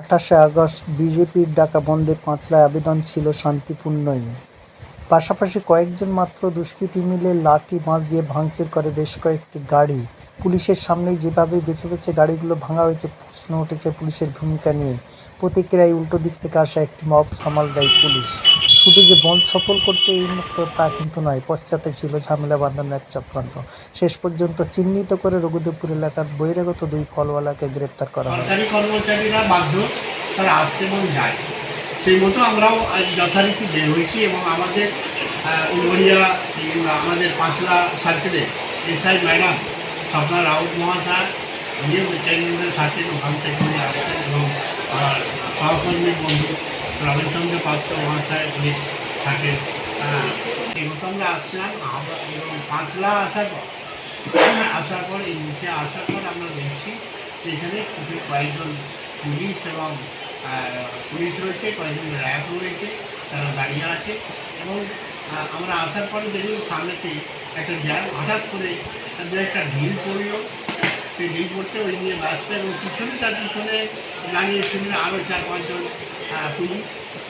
আঠাশে আগস্ট বিজেপির ডাকা বন্ধে পাঁচলায় আবেদন ছিল শান্তিপূর্ণই। পাশাপাশি কয়েকজন মাত্র দুষ্কৃতী মিলে লাঠি, বাঁশ দিয়ে ভাঙচুর করে বেশ কয়েকটি গাড়ি। পুলিশের সামনে যেভাবে বেছে বেছে গাড়িগুলো ভাঙা হয়েছে, প্রশ্ন উঠেছে পুলিশের ভূমিকা নিয়ে। প্রতিক্রিয়ায় উল্টো দিক থেকে আসা একটি মব সামাল দেয় পুলিশ। শুধু যে বন্ধ সফল করতে এই মুক্ত তা কিন্তু নয়, পশ্চাতে ছিল ঝামেলা বাঁধানোর এক চক্রান্ত। শেষ পর্যন্ত চিহ্নিত করে রঘুদেবপুর এলাকার বহিরাগত দুই ফলওয়ালাকে গ্রেপ্তার করা হয়। কর্মচারীরা বাধ্য তারা আসতে এবং যায়। সেই মতো আমরাও যথারীতি বের হয়েছি এবং আমাদের কিংবা আমাদের পাঁচলা সার্কেলে এসআই ম্যাডাম স্বপ্না রাউত উনিও চ্যানেলের সাথে থেকে আসছেন এবং সহকর্মী বন্ধু রমেশচন্দ্র পাত্র মহাশয় উনি থাকেন হ্যাঁ আমরা আসছিলাম আমরা এবং পাঁচলা আসার পর আসার পর, এই মুখে আসার পর আমরা দেখছি এখানে কিছু কয়েকজন পুলিশ এবং পুলিশ রয়েছে, কয়েকজন র্যাব রয়েছে, তারা দাঁড়িয়ে আছে এবং আমরা আসার পরে দেখি সামনেতে একটা জ্যাম, হঠাৎ করে একটা ঢিল পড়ল। সেই ঢিল পড়তে ওই নিয়ে ব্যস্ত এবং পিছনে তার পিছনে দাঁড়িয়ে শুনলে আরও চার পাঁচজন পুলিশ।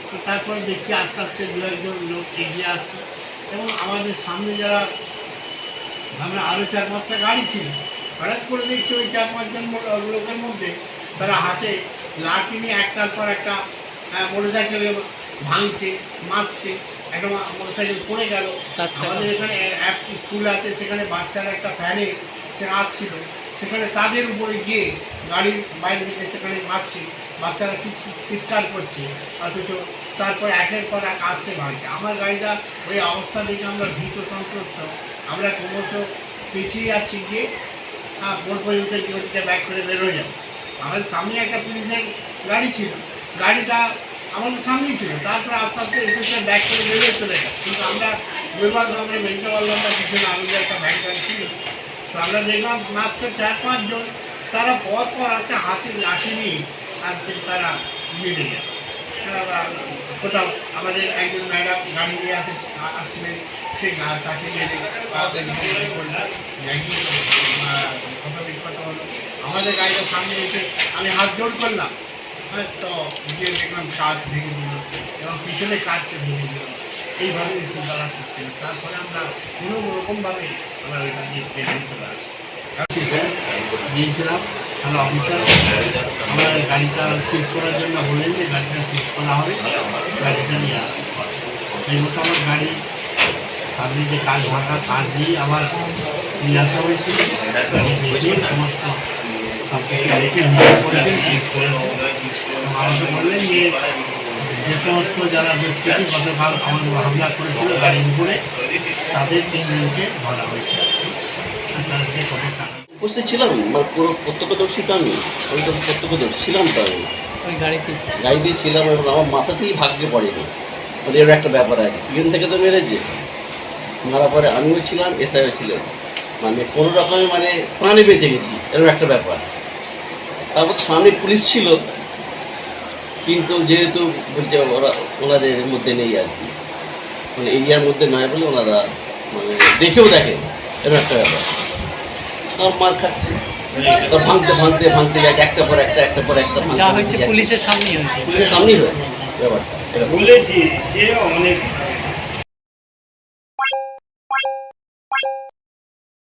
তো তারপরে দেখছি আস্তে আস্তে দু একজন লোক এগিয়ে আসছে। এবং আমাদের সামনে যারা সামনে আরও চার পাঁচটা গাড়ি ছিল হঠাৎ করে দেখছি ওই চার পাঁচজন লোকের মধ্যে তারা হাতে লাঠি নিয়ে একটার পর একটা মোটর সাইকেলে ভাঙছে মারছে। একটা মোটর সাইকেল পড়ে গেল। আমাদের এখানে স্কুল আছে সেখানে বাচ্চারা একটা ফ্যানে সে আসছিল। সেখানে তাদের উপরে গিয়ে গাড়ির বাইরে থেকে সেখানে মারছে, বাচ্চারা চিৎ- চিৎকার করছে, অথচ তারপর একের পর এক আসছে ভাঙছে আমার গাড়িটা ওই অবস্থা দেখে আমরা ভীত সন্ত্রস্ত আমরা ক্রমশ পিছিয়ে যাচ্ছি গিয়ে হ্যাঁ বোর্ড পর্যন্ত ব্যাক করে বেরোয় যাব। আমাদের সামনে একটা পুলিশের গাড়ি ছিল। গাড়িটা আমাদের সামনেই ছিল। তারপরে আস্তে আস্তে এসে ব্যাক করে বেরিয়ে চলে গেল কিন্তু আমরা দুর্ভাগ্য আমরা মেনতে পারলাম না আরও যে একটা ব্যাগ গাড়ি ছিল। আমরা দেখলাম মাত্র চার পাঁচজন তারা পর পর আসে হাতে লাঠি নিয়ে আর তারা মিলে যাচ্ছে। কোথাও আমাদের একজন ম্যাডাম গাড়ি নিয়ে আসে, আসছিলেন সে গা- তাকে মেরে আমাদের গাড়িটার সামনে এসে আমি হাত জোর করলাম। হ্যাঁ তো গিয়ে দেখলাম কাজ ভেঙে দিল এবং পিছনে কাজকে ভেঙে দিল। এইভাবে শৃঙ্খলা সৃষ্টি হলো। তারপরে আমরা কোনো রকমভাবে আমরা ওইটা দিয়ে আসি দিয়েছিলাম আমরা অফিসার আমরা গাড়িটা সিজ করার জন্য বললেন যে গাড়িটা সিজ করা হবে, গাড়িটা নিয়ে আসবে সেই মতো আমার গাড়ি আপনি যে কাজ ভাঙা কাজ দিয়ে আবার নিয়ে আসা হয়েছিল সমস্ত সব নিয়ে করে বললেন যে যে সমস্ত যারা দুষ্কৃতি গতকাল আমাদের হামলা করেছিল গাড়ির উপরে তাদের তিনজনকে ধরা হয়েছে। তাদেরকে কত উপস্থিত ছিলাম মানে পুরো প্রত্যক্ষদর্শী তো আমি আমি তো প্রত্যক্ষদর্শী ছিলাম তো আমি। ওই গাড়িতে গাড়ি দিয়ে ছিলাম এবং আমার মাথাতেই ভাগ্যে পড়েনি। মানে এর একটা ব্যাপার আছে পিছন থেকে তো মেরেছে। মারা পরে আমিও ছিলাম এসআইও ছিলেন। মানে কোনো রকমে মানে প্রাণে বেঁচে গেছি এরকম একটা ব্যাপার। তারপর সামনে পুলিশ ছিল কিন্তু যেহেতু বুঝতে পারব ওরা ওনাদের এর মধ্যে নেই আর কি। মানে এরিয়ার মধ্যে নয় বলে ওনারা মানে দেখেও দেখে এরকম একটা ব্যাপার। তার মার খাচ্ছে। তার ভাঙতে ভাঙতে ভাঙতে যায় একটা পর একটা একটা পর একটা। পুলিশের সামনেই হয়েছে। পুলিশের সামনেই হয় ব্যাপারটা। বলেছি সে অনেক